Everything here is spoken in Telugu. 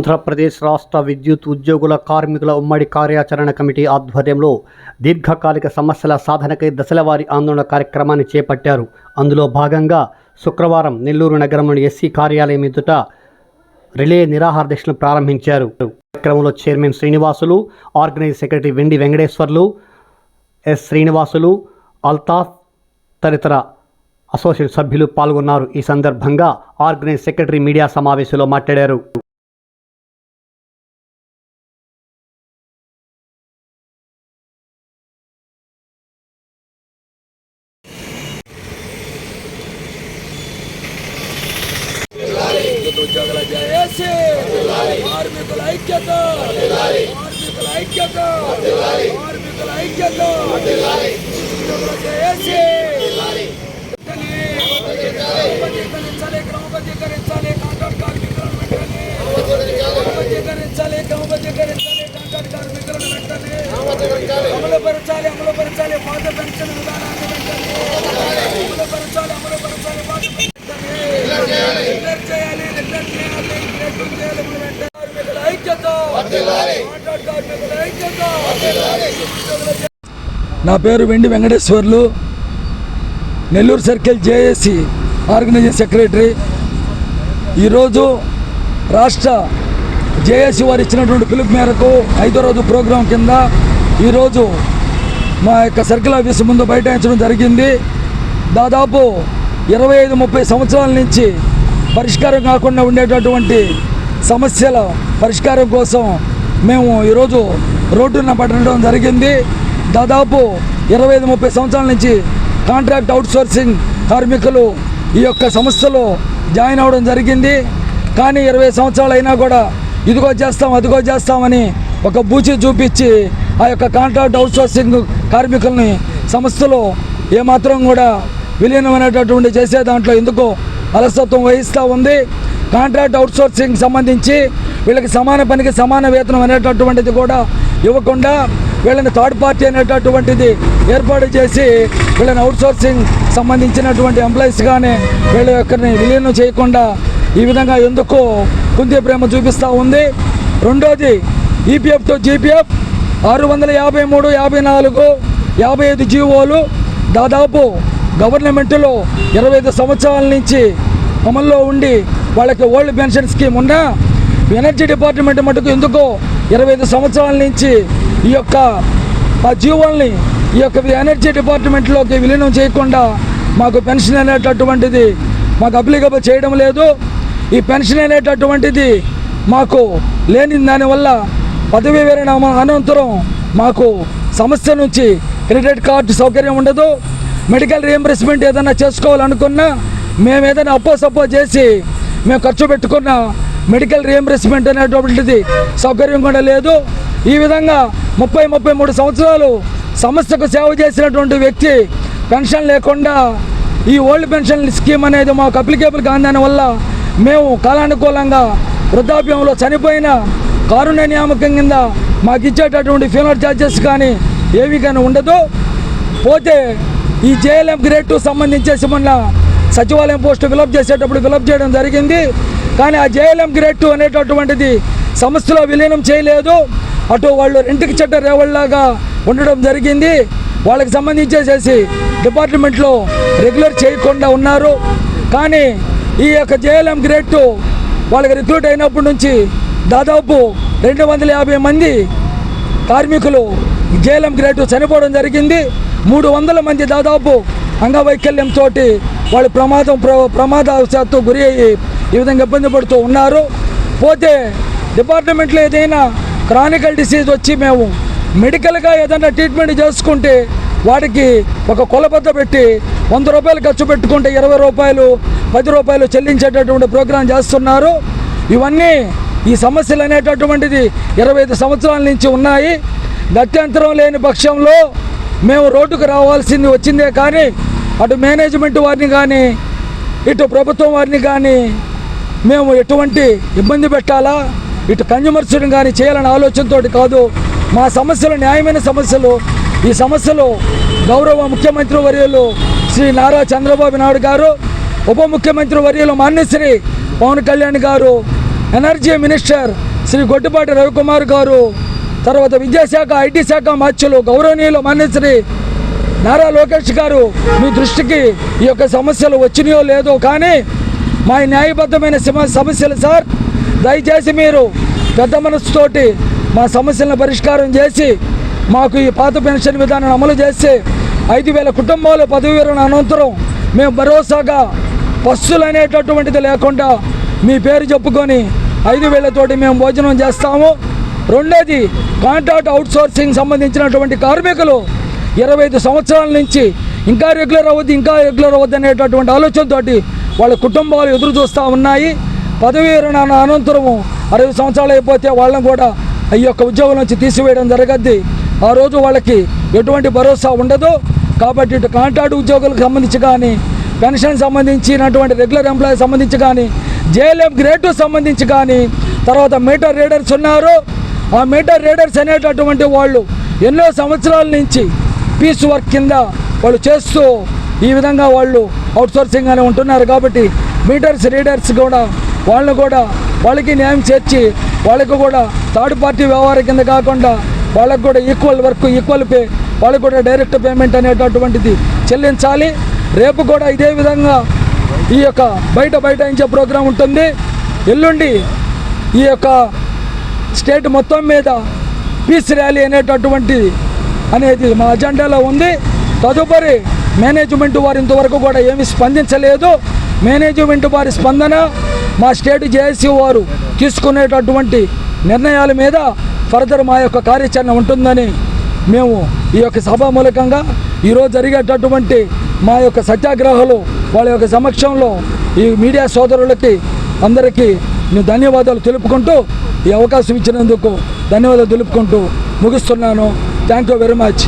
ఆంధ్రప్రదేశ్ రాష్ట్ర విద్యుత్ ఉద్యోగుల కార్మికుల ఉమ్మడి కార్యాచరణ కమిటీ ఆధ్వర్యంలో దీర్ఘకాలిక సమస్యల సాధనకై దశలవారీ ఆందోళన కార్యక్రమాన్ని చేపట్టారు. అందులో భాగంగా శుక్రవారం నెల్లూరు నగరంలోని ఎస్సీ కార్యాలయం ఎదుట రిలే నిరాహార దీక్షను ప్రారంభించారు. కార్యక్రమంలో చైర్మన్ శ్రీనివాసులు ఆర్గనైజ్ సెక్రటరీ వెండి వెంకటేశ్వర్లు ఎస్ శ్రీనివాసులు అల్తాఫ్ తదితర అసోసియేట్ సభ్యులు పాల్గొన్నారు. ఈ సందర్భంగా ఆర్గనైజ్ సెక్రటరీ మీడియా సమావేశంలో మాట్లాడారు. విద్యుత్ ఉద్యోగుల జేఏసీ కార్మికుల ఐక్యత కార్మికుల ఐక్యత కార్మికుల ఐక్యత ఉద్యోగుల జేఏసీ క్రమబద్ధీకరించాలి క్రమబద్ధీకరించాలి కాంట్రాక్ట్ కార్మికులను వెంటనే క్రమబద్ధీకరించాలి నా పేరు Vendi Venkateswarlu. Nellore circle JAC organizing secretary. ఈరోజు రాష్ట్ర జేఏసీ వారు ఇచ్చినటువంటి పిలుపు మేరకు ఐదో రోజు ప్రోగ్రాం కింద ఈరోజు మా యొక్క సర్కిల్ ఆఫీస్ ముందు బైఠాయించడం జరిగింది. దాదాపు ఇరవై ఐదు ముప్పై సంవత్సరాల నుంచి పరిష్కారం కాకుండా ఉండేటటువంటి సమస్యల పరిష్కారం కోసం మేము ఈరోజు రోడ్డున పడడం జరిగింది. దాదాపు ఇరవై ఐదు ముప్పై సంవత్సరాల నుంచి కాంట్రాక్ట్ అవుట్సోర్సింగ్ కార్మికులు ఈ యొక్క సంస్థలో జాయిన్ అవ్వడం జరిగింది. కానీ ఇరవై సంవత్సరాలు అయినా కూడా ఇదిగో చేస్తాం అదిగో చేస్తామని ఒక బూచి చూపించి ఆ యొక్క కాంట్రాక్ట్ అవుట్సోర్సింగ్ కార్మికుల్ని సంస్థలో ఏమాత్రం కూడా విలీనమైనటువంటి చేసే దాంట్లో ఎందుకో అలసత్వం వహిస్తూ ఉంది. కాంట్రాక్ట్ అవుట్సోర్సింగ్ సంబంధించి వీళ్ళకి సమాన పనికి సమాన వేతనం అనేటటువంటిది కూడా ఇవ్వకుండా వీళ్ళని థర్డ్ పార్టీ అనేటటువంటిది ఏర్పాటు చేసి వీళ్ళని అవుట్సోర్సింగ్ సంబంధించినటువంటి ఎంప్లాయీస్గానే వీళ్ళ యొక్కని విలీనం చేయకుండా ఈ విధంగా ఎందుకు కుంతి ప్రేమ చూపిస్తూ ఉంది. రెండోది ఈపీఎఫ్ టు జీపీఎఫ్ ఆరు వందల యాభై మూడు యాభై నాలుగు యాభై ఐదు జీవోలు దాదాపు గవర్నమెంట్లో ఇరవై ఐదు సంవత్సరాల నుంచి అమల్లో ఉండి వాళ్ళకి ఓల్డ్ పెన్షన్ స్కీమ్ ఉన్నా ఎనర్జీ డిపార్ట్మెంట్ మటుకు ఎందుకో ఇరవై ఐదు సంవత్సరాల నుంచి ఈ యొక్క ఆ జీవోల్ని ఈ యొక్క ఎనర్జీ డిపార్ట్మెంట్లోకి విలీనం చేయకుండా మాకు పెన్షన్ అనేటటువంటిది మాకు అప్లికబుల్ చేయడం లేదు. ఈ పెన్షన్ అనేటటువంటిది మాకు లేని దానివల్ల పదవీ విరమణ అనంతరం మాకు సమస్య నుంచి క్రెడిట్ కార్డు సౌకర్యం ఉండదు. మెడికల్ రీఎంబర్స్మెంట్ ఏదైనా చేసుకోవాలనుకున్నా మేము ఏదైనా అప్పో సప్పో చేసి మేము ఖర్చు పెట్టుకున్న మెడికల్ రీఎంబర్స్మెంట్ అనేటువంటిది సౌకర్యం కూడా లేదు. ఈ విధంగా ముప్పై ముప్పై మూడు సంవత్సరాలు సంస్థకు సేవ చేసినటువంటి వ్యక్తి పెన్షన్ లేకుండా ఈ ఓల్డ్ పెన్షన్ స్కీమ్ అనేది మాకు అప్లికేబుల్ కాని వల్ల మేము కాలానుకూలంగా వృద్ధాప్యంలో చనిపోయిన కారుణ్య నియామకం కింద మాకు ఇచ్చేటటువంటి ఫ్యూనర్ ఛార్జెస్ కానీ ఏవి కానీ ఉండదు. పోతే ఈ జేఎల్ఎం గ్రేడ్ టూ సంబంధించేసి మొన్న సచివాలయం పోస్టు ఫిలప్ చేసేటప్పుడు ఫిలప్ చేయడం జరిగింది. కానీ ఆ జేఎల్ఎం గ్రేడ్ టూ అనేటటువంటిది సంస్థలో విలీనం చేయలేదు. అటు వాళ్ళు రెంటికి చెట్ట రేవళ్ళలాగా ఉండడం జరిగింది. వాళ్ళకి సంబంధించేసేసి డిపార్ట్మెంట్లో రెగ్యులర్ చేయకుండా ఉన్నారు. కానీ ఈ యొక్క జేఎల్ఎం గ్రేడ్ టూ వాళ్ళకి రిక్రూట్ అయినప్పటి నుంచి దాదాపు రెండు వందల యాభై మంది కార్మికులు జేఎల్ఎం గ్రేటు చనిపోవడం జరిగింది. మూడు వందల మంది దాదాపు అంగవైకల్యంతో వాళ్ళు ప్రమాదం ప్ర ప్రమాదవశాత్తు గురి అయ్యి ఈ విధంగా ఇబ్బంది పడుతూ ఉన్నారు. పోతే డిపార్ట్మెంట్లో ఏదైనా క్రానికల్ డిసీజ్ వచ్చి మేము మెడికల్గా ఏదైనా ట్రీట్మెంట్ చేసుకుంటే వాడికి ఒక కొలబద్ద పెట్టి వంద రూపాయలు ఖర్చు పెట్టుకుంటే ఇరవై రూపాయలు పది రూపాయలు చెల్లించేటటువంటి ప్రోగ్రాం చేస్తున్నారు. ఇవన్నీ ఈ సమస్యలు అనేటటువంటిది ఇరవై ఐదు సంవత్సరాల నుంచి ఉన్నాయి. గత్యంతరం లేని పక్షంలో మేము రోడ్డుకు రావాల్సింది వచ్చిందే కానీ అటు మేనేజ్మెంట్ వారిని కానీ ఇటు ప్రభుత్వం వారిని కానీ మేము ఎటువంటి ఇబ్బంది పెట్టాలా? ఇటు కన్జ్యూమర్స్ని కానీ చేయాలనే ఆలోచనతో కాదు మా సమస్యలు న్యాయమైన సమస్యలు. ఈ సమస్యలు గౌరవ ముఖ్యమంత్రి వర్యులు శ్రీ నారా చంద్రబాబు నాయుడు గారు ఉప ముఖ్యమంత్రి వర్యులు మాన్యశ్రీ పవన్ కళ్యాణ్ గారు ఎనర్జీ మినిస్టర్ శ్రీ గొడ్డుపాటి రవికుమార్ గారు తర్వాత విద్యాశాఖ ఐటీ శాఖ మధ్యలు గౌరవనీయులు మాన్యశ్రీ నారా లోకేష్ గారు మీ దృష్టికి ఈ యొక్క సమస్యలు వచ్చినాయో లేదో కానీ మా న్యాయబద్ధమైన సమస్యలు సార్ దయచేసి మీరు పెద్ద మనసుతోటి మా సమస్యలను పరిష్కారం చేసి మాకు ఈ పాత పెన్షన్ విధానం అమలు చేసి ఐదు వేల కుటుంబాలు పదవి విరమణ అనంతరం మేము భరోసాగా బస్సులు అనేటటువంటిది లేకుండా మీ పేరు చెప్పుకొని ఐదు వేలతోటి మేము భోజనం చేస్తాము. రెండోది కాంట్రాక్ట్ అవుట్సోర్సింగ్ సంబంధించినటువంటి కార్మికులు ఇరవై ఐదు సంవత్సరాల నుంచి ఇంకా రెగ్యులర్ అవ్వద్దు ఇంకా రెగ్యులర్ అవ్వద్దు అనేటటువంటి ఆలోచనతోటి వాళ్ళ కుటుంబాలు ఎదురు చూస్తూ ఉన్నాయి. పదవీ విరమణ అనంతరము అరవై సంవత్సరాలు అయిపోతే వాళ్ళని కూడా ఈ యొక్క ఉద్యోగం నుంచి తీసివేయడం జరగద్ది. ఆ రోజు వాళ్ళకి ఎటువంటి భరోసా ఉండదు. కాబట్టి ఇటు కాంట్రాక్ట్ ఉద్యోగులకు సంబంధించి కానీ పెన్షన్ సంబంధించినటువంటి రెగ్యులర్ ఎంప్లాయీ సంబంధించి కానీ జేఎల్ఎం గ్రేడ్ సంబంధించి కానీ తర్వాత మీటర్ రీడర్స్ ఉన్నారు. ఆ మీటర్ రీడర్స్ అనేటటువంటి వాళ్ళు ఎన్నో సంవత్సరాల నుంచి పీస్ వర్క్ కింద వాళ్ళు చేస్తూ ఈ విధంగా వాళ్ళు అవుట్సోర్సింగ్ అని ఉంటున్నారు కాబట్టి మీటర్స్ రీడర్స్ కూడా వాళ్ళని కూడా వాళ్ళకి న్యాయం చేర్చి వాళ్ళకు కూడా థర్డ్ పార్టీ వ్యవహారం కింద కాకుండా వాళ్ళకు కూడా ఈక్వల్ వర్క్ ఈక్వల్ పే వాళ్ళకు కూడా డైరెక్ట్ పేమెంట్ అనేటటువంటిది చెల్లించాలి. రేపు కూడా ఇదే విధంగా ఈ యొక్క బయట బయట బైఠాయించే ప్రోగ్రాం ఉంటుంది. ఎల్లుండి ఈ యొక్క స్టేట్ మొత్తం మీద పీస్ ర్యాలీ అనేటటువంటిది అనేది మా అజెండాలో ఉంది. తదుపరి మేనేజ్మెంట్ వారు ఇంతవరకు కూడా ఏమి స్పందించలేదు. మేనేజ్మెంట్ వారి స్పందన మా స్టేట్ జేఏసీ వారు తీసుకునేటటువంటి నిర్ణయాల మీద ఫర్దర్ మా యొక్క కార్యాచరణ ఉంటుందని మేము ఈ యొక్క సభ మూలకంగా ఈరోజు జరిగేటటువంటి మా యొక్క సత్యాగ్రహాలు వాళ్ళ యొక్క సమక్షంలో ఈ మీడియా సోదరులకి అందరికీ ధన్యవాదాలు తెలుపుకుంటూ ఈ అవకాశం ఇచ్చినందుకు ధన్యవాదాలు తెలుపుకుంటూ ముగిస్తున్నాను. Thank you very much